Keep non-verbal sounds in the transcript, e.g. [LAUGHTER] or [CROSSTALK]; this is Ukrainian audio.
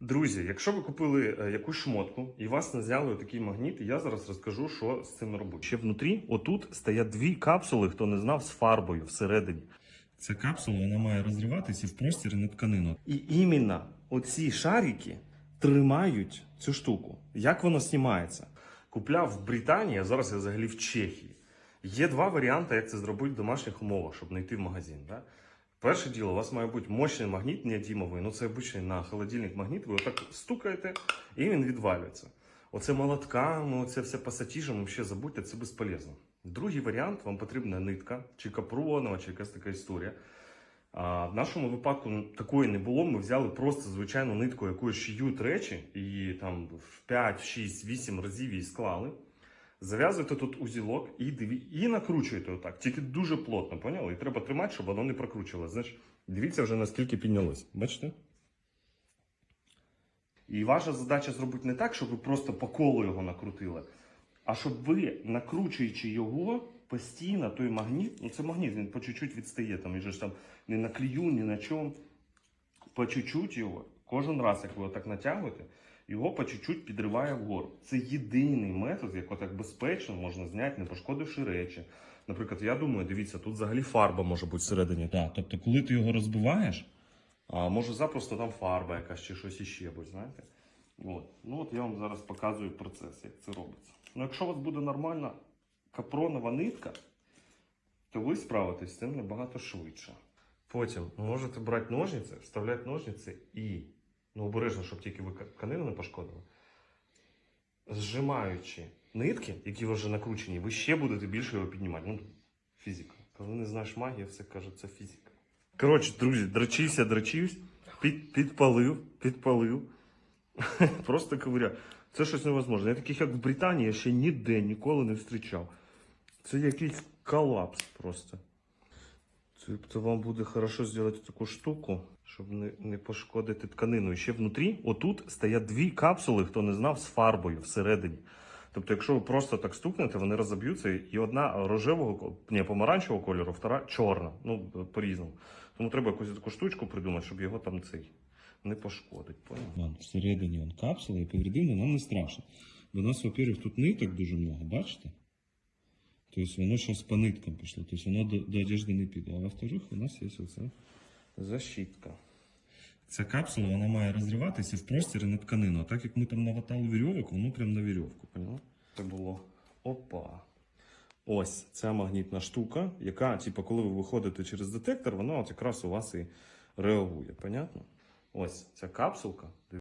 Друзі, якщо ви купили е, якусь шмотку і вас не зняли такий магніт, я зараз розкажу, що з цим робити. Ще внутрі, отут стоять дві капсули, хто не знав, з фарбою всередині. Ця капсула вона має розриватися в простір на тканину. І іменно оці шарики тримають цю штуку. Як воно знімається? Купляв в Британії, а зараз я взагалі в Чехії. Є два варіанти, як це зробити в домашніх умовах, щоб не йти в магазин. Да? Перше діло, у вас має бути мощний магніт неодімовий. Ну це обичний на холодильник магніт. Ви отак стукаєте, і він відвалюється. Оце молотками, оце все пасатіжем, ще забудьте, це безполезно. Другий варіант, вам потрібна нитка, чи капронова, чи якась така історія. А в нашому випадку ну, такої не було. Ми взяли просто звичайну нитку, якою шиють речі, і там в 5, 6, 8 разів її склали. Зав'язуєте тут узілок і диві... і накручуєте отак. Тільки дуже плотно, поняли? І треба тримати, щоб воно не прокручувалося. Знаєш, дивіться вже наскільки піднялось. Бачите? І ваша задача зробити не так, щоб ви просто по колу його накрутили, а щоб ви, накручуючи його постійно, той магніт, ну це магніт, він по чуть-чуть відстає, там, він ж там не на клею, ні на чому. По чуть-чуть його, кожен раз, як ви отак натягуєте, його по чуть-чуть підриває вгору. Це єдиний метод, як отак безпечно можна зняти, не пошкодивши речі. Наприклад, я думаю, дивіться, тут взагалі фарба може бути всередині. Так, тобто, коли ти його розбиваєш, а може запросто там фарба якась чи щось іще, будь знаєте. От. Ну от я вам зараз показую процес, як це робиться. Ну, якщо у вас буде нормальна капронова нитка, то ви справитесь з цим набагато швидше. Потім можете брати ножниці, вставляти ножниці і, ну обережно, щоб тільки ви тканину не пошкодили. Зжимаючи нитки, які вже накручені, ви ще будете більше його піднімати. Ну, фізика. Коли не знаєш магію, все каже, це фізика. Коротше, друзі, дрочився, дрочився, під, підпалив, підпалив. [LAUGHS] Просто ковиря. Це щось невозможне. Я таких, як в Британії, я ще ніде ніколи не зустрічав. Це якийсь колапс просто. Тобто вам буде хорошо зробити таку штуку, щоб не, не пошкодити тканину. І ще внутрі, отут стоять дві капсули, хто не знав, з фарбою всередині. Тобто, якщо ви просто так стукнете, вони розоб'ються, і одна рожевого, ні, помаранчевого кольору, втора чорна. Ну, по-різному. Тому треба якусь таку штучку придумати, щоб його там цей не пошкодить. Вон, всередині он капсула і повредина нам не страшно. Бо у нас, во-первых, тут ниток дуже много, бачите? Тобто воно зараз по ниткам пішло, тобто воно до, до одежди не піде. А во-вторых, у нас є оце. Защитка. Ця капсула вона має розриватися в простір на тканину. А так як ми там наватали вірьовок, воно прям на вірьовку. Це було. Опа. Ось ця магнітна штука, яка, типу, коли ви виходите через детектор, вона от якраз у вас і реагує. Понятно? Ось ця капсулка.